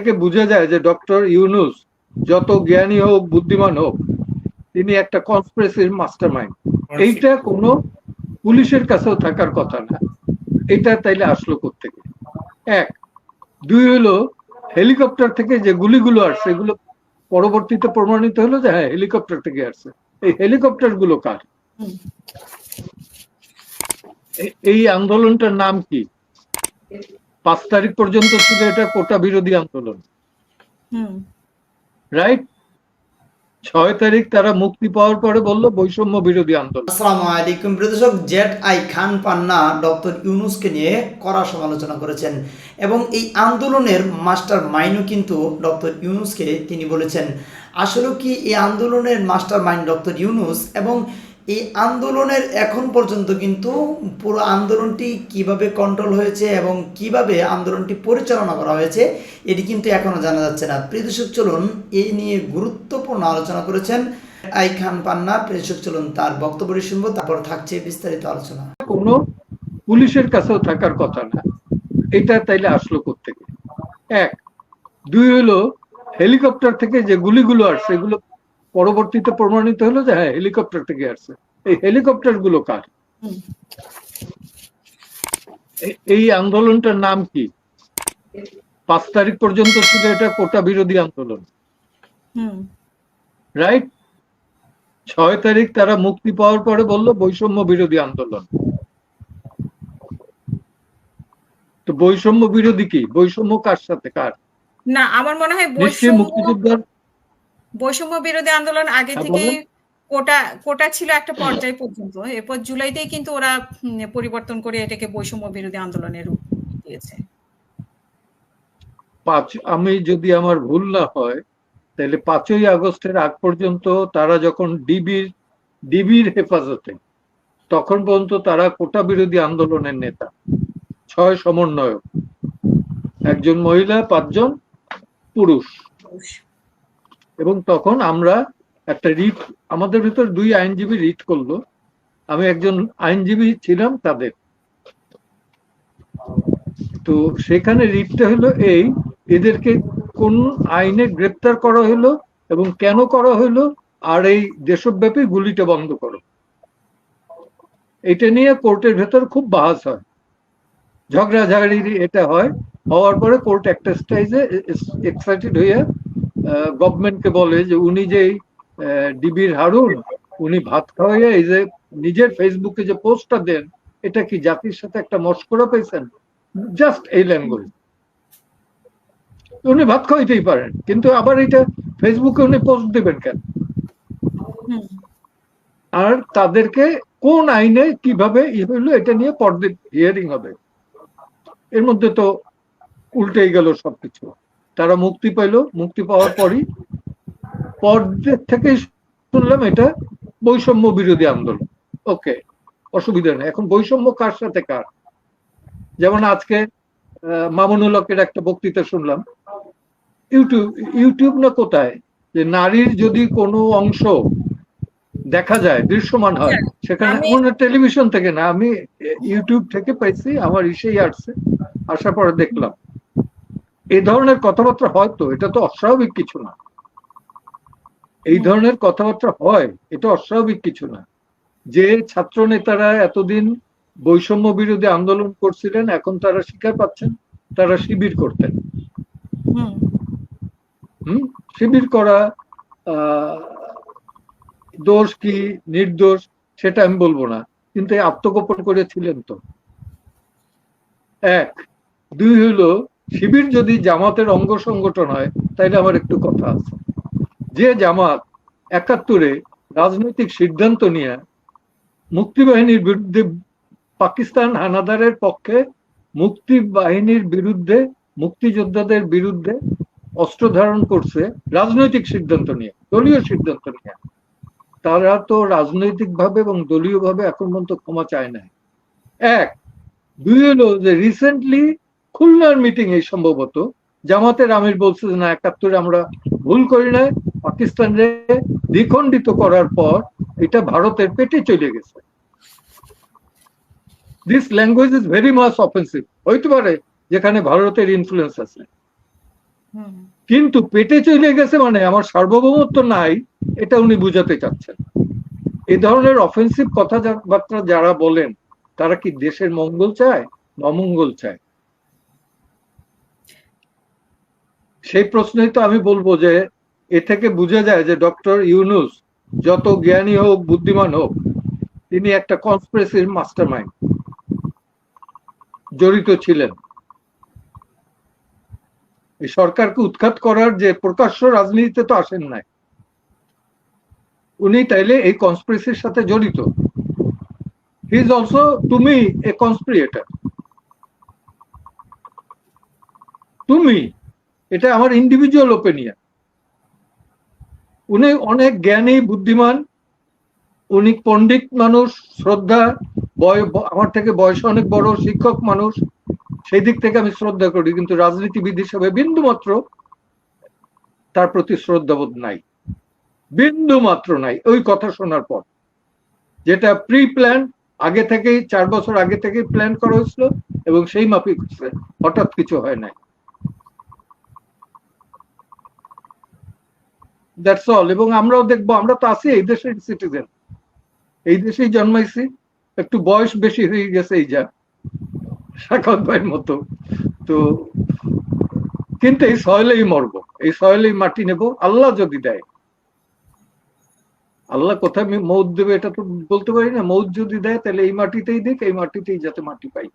থেকে বোঝা যায় যে ডক্টর ইউনুস যত জ্ঞানী হোক বুদ্ধিমান হোক তিনি একটা কনস্পিরেসির মাস্টার মাইন্ড এইটা কোনো পুলিশের কাছেও থাকার কথা না। এটা তাইলে আসলো থেকে এক দুই হলো হেলিকপ্টার থেকে যে গুলিগুলো আসছে এগুলো পরবর্তীতে প্রমাণিত হলো যে হ্যাঁ হেলিকপ্টার থেকে আসছে। এই হেলিকপ্টারগুলো কার এই আন্দোলনটার নাম কি? পাঁচ তারিখ পর্যন্ত ছিল এটা কোটা বিরোধী আন্দোলন। রাইট ছয় তারিখ তারা মুক্তি পাওয়ার পরে বলল বৈষম্য বিরোধী আন্দোলন। আসসালামু আলাইকুম প্রিয় দর্শক Z I Khan Panna doctor ইউনুসকে নিয়ে কড়া সমালোচনা করেছেন এবং এই আন্দোলনের মাস্টার মাইন্ডও কিন্তু ডক্টর ইউনুসকে তিনি বলেছেন। আসলে কি এই আন্দোলনের মাস্টার মাইন্ড ডক্টর ইউনুস এবং এই আন্দোলনের এখন পর্যন্ত কিন্তু পুরো আন্দোলনটি কীভাবে কন্ট্রোল হয়েছে এবং কীভাবে আন্দোলনটি পরিচালনা করা হয়েছে, এটি কিন্তু এখনও জানা যাচ্ছে না। প্রিয় দর্শক, চলুন এই নিয়ে গুরুত্বপূর্ণ আলোচনা করেছেন আই খান পান্না। প্রিয় দর্শক, চলুন তার বক্তব্যটি শুনব, তারপর থাকছে বিস্তারিত আলোচনা। কোনো পুলিশের কাছেও থাকার কথা না। এটা তাইলে আসলো থেকে এক, দুই হলো হেলিকপ্টার থেকে যে গুলিগুলো আসছে এগুলো পরবর্তীতে প্রমাণিত হলো যে হ্যাঁ হেলিকপ্টার থেকে আসছে। এই হেলিকপ্টারগুলো কার? এই আন্দোলনটার নাম কি? পাঁচ তারিখ পর্যন্ত ছিল এটা কোটা বিরোধী আন্দোলন। রাইট ছয় তারিখ তারা মুক্তি পাওয়ার পরে বলল বৈষম্য বিরোধী আন্দোলন। তো বৈষম্য বিরোধী কি? বৈষম্য কার সাথে? কার? না আমার মনে হয় বৈষম্য মুক্তিযোদ্ধার বৈষম্য বিরোধী আন্দোলন আগে হ্যাঁ, থেকে কোটা কোটা ছিল একটা পর্যায় পর্যন্ত। এরপর জুলাইতেই কিন্তু ওরা পরিবর্তন করে এটাকে বৈষম্য বিরোধী আন্দোলনের রূপ দিয়েছে। পাঁচ আমি যদি আমার ভুল না হয় তাহলে পাঁচই আগস্টের আগ পর্যন্ত তারা যখন ডিবির ডিবির হেফাজতে তখন পর্যন্ত তারা কোটা বিরোধী আন্দোলনের নেতা ছয় সমন্বয়ক। একজন মহিলা পাঁচজন পুরুষ। এবং তখন আমরা একটা রিট আমাদের ভিতর দুই আইনজীবী রিট করল। আমি একজন আইনজীবী ছিলাম তাদের। তো সেখানে রিটটা হলো এই, এদেরকে কোন আইনে গ্রেপ্তার করা হলো এবং কেন করা হলো, আর এই দেশব্যাপী গুলিটা বন্ধ করো। এটা নিয়ে কোর্টের ভেতর খুব বাহাস হয়। ঝগড়াঝাড়ি এটা হয়, হওয়ার পরে কোর্ট একটা স্টাইজে এক্সাইটেড হয়ে গভর্নমেন্টকে বলে যে উনি যে ডিবির হারুন উনি ভাত খাওয়াইয়া এই যে নিজের ফেসবুকে যে পোস্টটা দেন এটা কি জাতির সাথে একটা মস্করা পেয়েছেন জাস্ট এই ল্যাঙ্গুয়েজ উনি ভাত খাওয়াইতেই পারেন কিন্তু আবার এটা ফেসবুকে উনি পোস্ট দেবেন কেন? আর তাদেরকে কোন আইনে কীভাবে হইল এটা নিয়ে পরদিন হিয়ারিং হবে। এর মধ্যে তো উল্টেই গেল সবকিছু। তারা মুক্তি পাইলো। মুক্তি পাওয়ার পরই পরদের থেকেই শুনলাম এটা বৈষম্য বিরোধী আন্দোলন। ওকে অসুবিধা নেই। এখন বৈষম্য কার সাথে কার? যেমন আজকে মামুনুল হকের একটা বক্তৃতা শুনলাম। ইউটিউব ইউটিউব না কোথায়? যে নারীর যদি কোনো অংশ দেখা যায় দৃশ্যমান হয় হ্যাঁ, সেখানে কোনো টেলিভিশন থেকে না আমি ইউটিউব থেকে পাইছি আমার ইসেই আসছে আসার পরে দেখলাম। এই ধরনের কথাবার্তা হয়তো এটা তো অস্বাভাবিক কিছু না। এই ধরনের কথাবার্তা হয় এটা অস্বাভাবিক কিছু না। যে ছাত্র নেতারা এতদিন বৈষম্য বিরোধী আন্দোলন করছিলেন এখন তারা শিকার পাচ্ছেন তারা শিবির করতেন। হুম। হুম? শিবির করা আহ, দোষ কি নির্দোষ সেটা আমি বলব না। কিন্তু এই আত্মগোপন করেছিলেন তো। এক। দুই হইল শিবির যদি জামাতের অঙ্গ সংগঠন হয়, তাইলে আমার একটু কথা আছে। যে জামাত একাত্তরে রাজনৈতিক সিদ্ধান্ত নিয়ে মুক্তিবাহিনীর বিরুদ্ধে পাকিস্তান হানাদারের পক্ষে মুক্তি বাহিনীর বিরুদ্ধে, মুক্তিযোদ্ধাদের বিরুদ্ধে অস্ত্র ধারণ করছে, রাজনৈতিক সিদ্ধান্ত নিয়ে, দলীয় সিদ্ধান্ত নিয়ে। তারা তো রাজনৈতিকভাবে এবং দলীয়ভাবে এখন পর্যন্ত ক্ষমা চায় না এক, দুই হলো যে রিসেন্টলি খুলনার মিটিং এই সম্ভবত জামাতের আমির বলছে যে না একাত্তরে আমরা ভুল করি না পাকিস্তানরে দ্বিখণ্ডিত করার পর এটা ভারতের পেটে চলে গেছে। This language is very much offensive হইতে পারে যেখানে ভারতের ইনফ্লুয়েন্স আছে। কিন্তু পেটে চলে গেছে মানে আমার সার্বভৌমত্ব নাই এটা উনি বুঝাতে চাচ্ছেন। এই ধরনের অফেন্সিভ কথাবার্তা যারা বলেন তারা কি দেশের মঙ্গল চায় অমঙ্গল চায়? সেই প্রশ্নেই তো আমি বলব যে, এ থেকে বোঝা যায় যে ডক্টর ইউনুস যত জ্ঞানী হোক, বুদ্ধিমান হোক, তিনি একটা কনস্পিরেসির মাস্টার মাইন্ড জড়িত ছিলেন। এই সরকারকে উৎখাত করার যে প্রকাশ্য রাজনীতিতে তো আসেন নাই। উনি তাইলে এই কনস্পিরেসির সাথে জড়িত। হি ইজ অলসো তুমি এ কনস্পিরিয়েটার তুমি এটা আমার ইন্ডিভিজুয়াল ওপিনিয়ন উনি অনেক জ্ঞানী, বুদ্ধিমান, উনি পণ্ডিত মানুষ, শ্রদ্ধা, বয় আমার থেকে বয়সে অনেক বড় শিক্ষক মানুষ, সেই দিক থেকে আমি শ্রদ্ধা করি, কিন্তু রাজনীতিবিদ হিসাবে বিন্দু মাত্র তার প্রতি শ্রদ্ধাবোধ নাই। বিন্দু মাত্র নাই, ওই কথা শোনার পর। যেটা প্রি প্ল্যান আগে থেকেই, চার বছর আগে থেকেই প্ল্যান করা হয়েছিল, এবং সেই মাফিক হঠাৎ কিছু হয় নাই। দ্যাটস অল এবং আমরাও দেখব, আমরা তো আছি এই দেশের সিটিজেন এই দেশেই জন্মাইছি। একটু বয়স বেশি হয়ে গেছে এই যা সাক্ষাৎ ভাইয়ের মতো। তো কিন্তু এই সয়েলেই মরব, এই সয়েলেই মাটি নেব, আল্লাহ যদি দেয়। আল্লাহ কোথায় আমি মৌত দেবে, এটা তো বলতে পারি না। মৌত যদি দেয়, তাহলে এই মাটিতেই দিক, এই মাটিতেই যাতে মাটি পাই।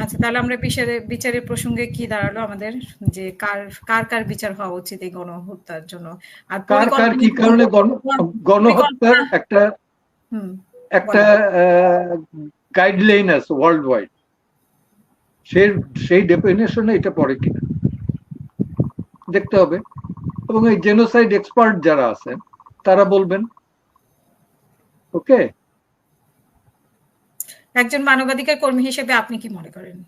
আচ্ছা তাহলে আমরা বিচারে বিচারের প্রসঙ্গে কি দাঁড়াল আমাদের? যে কার কার কার বিচার হওয়া উচিত এই গণহত্যার জন্য? আর কার কার কি কারণে গণ- গণহত্যার একটা হুম একটা গাইডলাইন আছে ওয়ার্ল্ড ওয়াইড সেই সেই ডেফিনেশনে এটা পড়ে কিনা। দেখতে হবে। এবং এই জেনোসাইড এক্সপার্ট যারা আছেন তারা বলবেন ওকে একজন মানবাধিকার কর্মী হিসেবে আপনি কি মনে করেন?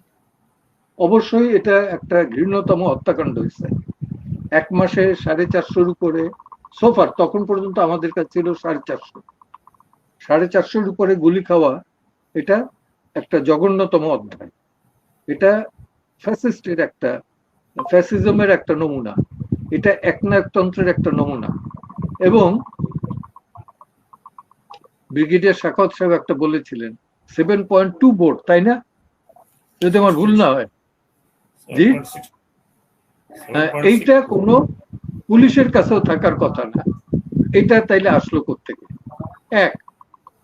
অবশ্যই এটা একটা ঘৃণ্যতম হত্যাকাণ্ড হয়েছে। এক মাসে সাড়ে চারশোর উপরে সোফার তখন পর্যন্ত আমাদের কাছে ছিল সাড়ে চারশো। সাড়ে চারশোর উপরে গুলি খাওয়া, এটা একটা জঘন্যতম অধ্যায়। এটা ফ্যাসিস্টের একটা ফ্যাসিজমের একটা নমুনা। এটা একনায়কতন্ত্রের একটা নমুনা। এবং ব্রিগেডিয়ার শাকত সাহেব একটা বলেছিলেন সেভেন পয়েন্ট টু ভোট তাই না? যদি আমার ভুল না হয়। জি? হ্যাঁ, এইটা পুলিশের কাছেও থাকার কথা না। এটা তাইলে আসলো এক।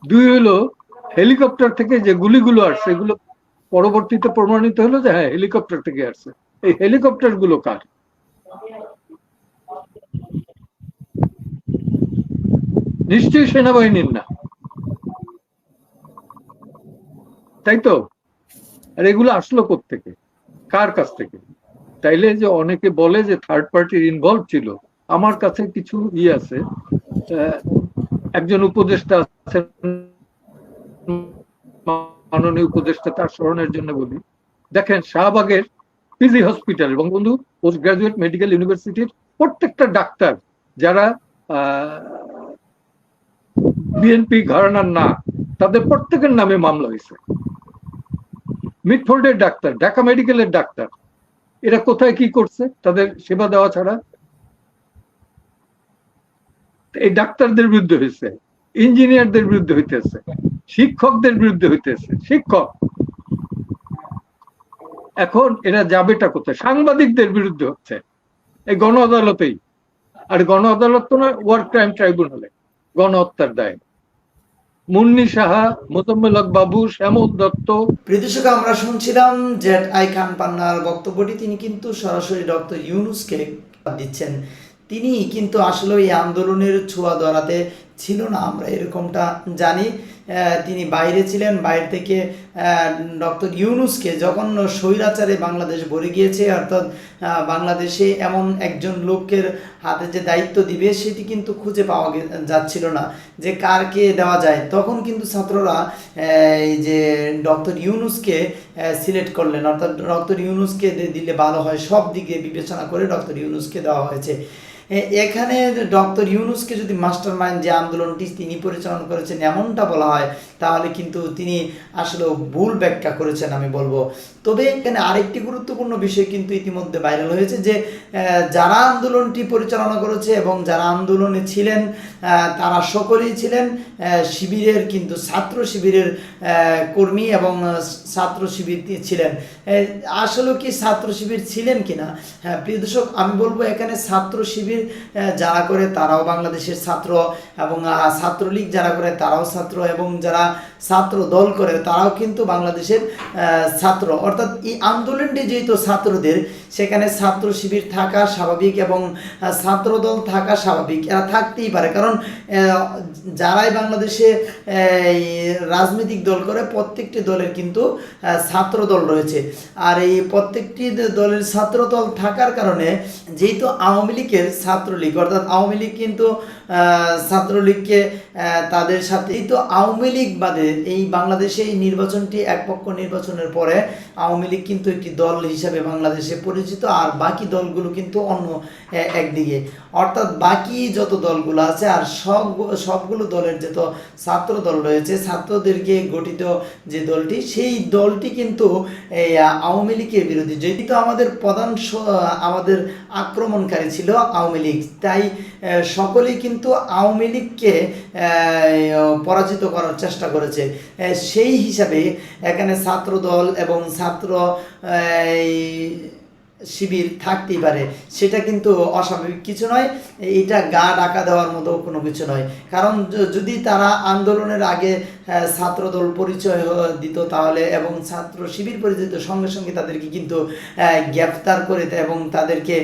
দুই হলো হেলিকপ্টার থেকে যে গুলিগুলো আসছে এগুলো পরবর্তীতে প্রমাণিত হলো যে হ্যাঁ হেলিকপ্টার থেকে আসছে। এই হেলিকপ্টারগুলো কার? নিশ্চয়ই সেনাবাহিনীর না। তাই তো আর এগুলো আসলো থেকে কার কাছ থেকে? তাইলে যে অনেকে বলে যে থার্ড পার্টির ইনভলভ ছিল, আমার কাছে কিছু ই আছে একজন উপদেষ্টা মাননীয় উপদেষ্টা তার স্মরণের জন্য বলি। দেখেন শাহবাগের PG hospital Bangabandhu post graduate medical ইউনিভার্সিটির প্রত্যেকটা ডাক্তার যারা বিএনপি ঘরানার না, তাদের প্রত্যেকের নামে মামলা হয়েছে। মিটফোল্ডের ডাক্তার, ঢাকা মেডিকেলের ডাক্তার। এরা কোথায় কি করছে? তাদের সেবা দেওয়া ছাড়া। এই ডাক্তারদের বিরুদ্ধে হয়েছে ইঞ্জিনিয়ারদের বিরুদ্ধে হইতেছে, শিক্ষকদের বিরুদ্ধে হইতেছে, শিক্ষক। এখন এরা যাবেটা কোথায়? সাংবাদিকদের বিরুদ্ধে হচ্ছে। এই গণ আদালতেই আর গণ আদালত তো না ওয়ার ক্রাইম ট্রাইব্যুনালে গণহত্যার দায়। মুন্নি সাহা, মোতাম্মেল বাবু, শ্যামল দত্ত। প্রিয়দর্শক আমরা শুনছিলাম জেট আই খান পান্নার বক্তব্যটি। তিনি কিন্তু সরাসরি ডক্টর ইউনুসকে দিচ্ছেন। তিনি কিন্তু আসলে এই আন্দোলনের ছোঁয়া ধরাতে ছিল না, আমরা এরকমটা জানি। তিনি বাইরে ছিলেন, বাইরে থেকে ডক্টর ইউনুসকে যখন স্বৈরাচারে বাংলাদেশ ভরে গিয়েছে, অর্থাৎ বাংলাদেশে এমন একজন লোকের হাতে যে দায়িত্ব দিবে, সেটি কিন্তু খুঁজে পাওয়া যাচ্ছিল না। যে কারকে দেওয়া যায়? তখন কিন্তু ছাত্ররা এই যে ডক্টর ইউনুসকে সিলেক্ট করলেন। অর্থাৎ ডক্টর ইউনুসকে দিলে ভালো হয়, সব দিকে বিবেচনা করে ডক্টর ইউনুসকে দেওয়া হয়েছে। এখানে ডক্টর ইউনুসকে যদি মাস্টার মাইন্ড যে আন্দোলনটি তিনি পরিচালনা করেছেন এমনটা বলা হয়, তাহলে কিন্তু তিনি আসলে ভুল ব্যাখ্যা করেছেন আমি বলব। তবে এখানে আরেকটি গুরুত্বপূর্ণ বিষয় কিন্তু ইতিমধ্যে ভাইরাল হয়েছে যে যারা আন্দোলনটি পরিচালনা করেছে এবং যারা আন্দোলনে ছিলেন তারা সকলেই ছিলেন শিবিরের কিন্তু ছাত্র শিবিরের কর্মী এবং ছাত্র শিবির ছিলেন। আসলে কি ছাত্র শিবির ছিলেন কিনা? হ্যাঁ প্রিয় দর্শক, আমি বলব এখানে ছাত্র শিবির আহ, যারা করে তারাও বাংলাদেশের ছাত্র এবং ছাত্রলীগ যারা করে তারাও ছাত্র এবং যারা ছাত্র দল করে তারাও কিন্তু বাংলাদেশের ছাত্র। অর্থাৎ এই আন্দোলনটি যেহেতু ছাত্রদের সেখানে ছাত্র শিবির থাকা স্বাভাবিক এবং ছাত্রদল ছাত্র দল থাকা স্বাভাবিক। এরা থাকতেই পারে। কারণ যারাই বাংলাদেশে রাজনৈতিক দল করে, প্রত্যেকটি দলের কিন্তু ছাত্র দল রয়েছে। আর এই প্রত্যেকটি দলের ছাত্র দল থাকার কারণে, যেহেতু আওয়ামী লীগের ছাত্রলীগ, অর্থাৎ আওয়ামী লীগ কিন্তু ছাত্রলীগকে তাদের সাথে এই তো আওয়ামী লীগ বাদে এই বাংলাদেশে এই নির্বাচনটি একপক্ষ নির্বাচনের পরে আওয়ামী লীগ কিন্তু একটি দল হিসাবে বাংলাদেশে পরিচিত, আর বাকি দলগুলো কিন্তু অন্য একদিকে। অর্থাৎ বাকি যত দলগুলো আছে, আর সব সবগুলো দলের যত ছাত্র দল রয়েছে, ছাত্রদেরকে গঠিত যে দলটি, সেই দলটি কিন্তু এই আওয়ামী লীগের বিরোধী। যেটি তো আমাদের প্রধান আমাদের আক্রমণকারী ছিল আওয়ামী লীগ, তাই সকলেই কিন্তু আওয়ামী লীগকে পরাজিত করার চেষ্টা করেছে। সেই হিসাবে এখানে ছাত্র দল এবং ছাত্র শিবির থাকতেই পারে। সেটা কিন্তু অস্বাভাবিক কিছু নয়। এটা গা ডাকা দেওয়ার মতো কোনো কিছু নয়। কারণ যদি তারা আন্দোলনের আগে ছাত্রদল পরিচয় দিত তাহলে এবং ছাত্র শিবির পরিচিত সঙ্গে সঙ্গে তাদেরকে কিন্তু আহ, গ্রেফতার করে এবং তাদেরকে